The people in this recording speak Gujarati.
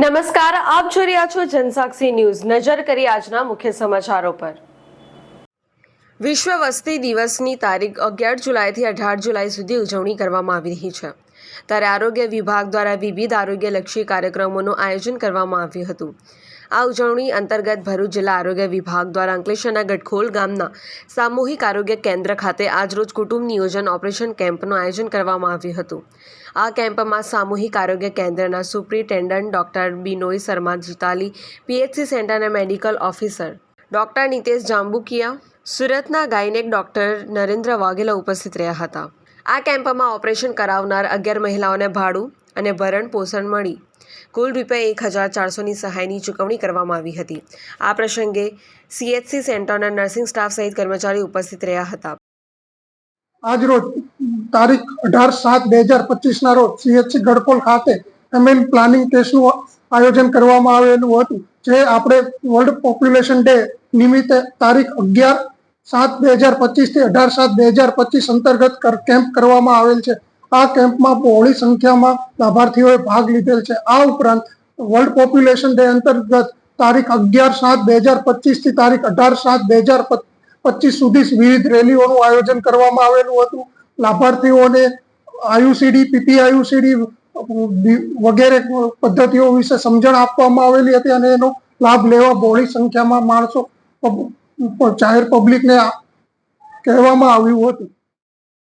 નમસ્કાર, આપ જોઈ રહ્યા છો જનસાક્ષી ન્યૂઝ. નજર કરી આજના મુખ્ય સમાચારો પર. વિશ્વ વસ્તી દિવસની તારીખ અગિયાર જુલાઈથી અઢાર જુલાઈ સુધી ઉજવણી કરવામાં આવી રહી છે. ત્યારે આરોગ્ય વિભાગ દ્વારા વિવિધ આરોગ્યલક્ષી કાર્યક્રમોનું આયોજન કરવામાં આવ્યું હતું. આ ઉજવણી અંતર્ગત ભરૂચ જિલ્લા આરોગ્ય વિભાગ દ્વારા અંકલેશ્વરના ગઢખોલ ગામના સામૂહિક આરોગ્ય કેન્દ્ર ખાતે આજરોજ કુટુંબ નિયોજન ઓપરેશન કેમ્પનું આયોજન કરવામાં આવ્યું હતું. આ કેમ્પમાં સામૂહિક આરોગ્ય કેન્દ્રના superintendent doctor Binoy Sharma Jitali, PHC સેન્ટરના medical officer doctor Nitesh Jambukiya, સુરતના ગાયનેક ડોક્ટર નરેન્દ્ર વાઘેલા ઉપસ્થિત રહ્યા હતા. આ કેમ્પમાં ઓપરેશન કરાવનાર અગિયાર મહિલાઓને ભાડું અને ભરણ પોષણ મળી. કુલ રૂપિયા એક હજાર ચારસોની સહાયની ચૂકવણી કરવામાં આવી હતી. આ પ્રસંગે સીએચસી સેન્ટરના નર્સિંગ સ્ટાફ સહિત કર્મચારી ઉપસ્થિત રહ્યા હતા. આજરોજ તારીખ અઢાર સાત બે હજાર પચીસના રોજ સીએચસી ગડકોલ ખાતે એમએન પ્લાનિંગ ટેસ્ટનું આયોજન કરવામાં આવેલું હતું, જે આપણે વર્લ્ડ પોપ્યુલેશન ડે નિમિત્તે તારીખ અગિયાર સાત બે હજાર પચીસથી અઢાર સાત બે હજાર પચીસ અંતર્ગત કેમ્પ કરવામાં આવેલ છે. આ કેમ્પમાં બહોળી સંખ્યામાં લાભાર્થીઓએ ભાગ લીધેલ છે. આ ઉપરાંત વર્લ્ડ પોપ્યુલેશન ડે અંતર્ગત તારીખ અગિયાર સાત બે હજાર પચીસથી તારીખ અઢાર સાત બે હજાર પચીસ સુધી વિવિધ રેલીઓનું આયોજન કરવામાં આવેલું હતું. લાભાર્થીઓને આયુસીડી પીપી આયુસીડી વગેરે પદ્ધતિઓ વિશે સમજણ આપવામાં આવેલી હતી અને એનો લાભ લેવા બહોળી સંખ્યામાં માણસો જાહેર પબ્લિકને કહેવામાં આવ્યું હતું.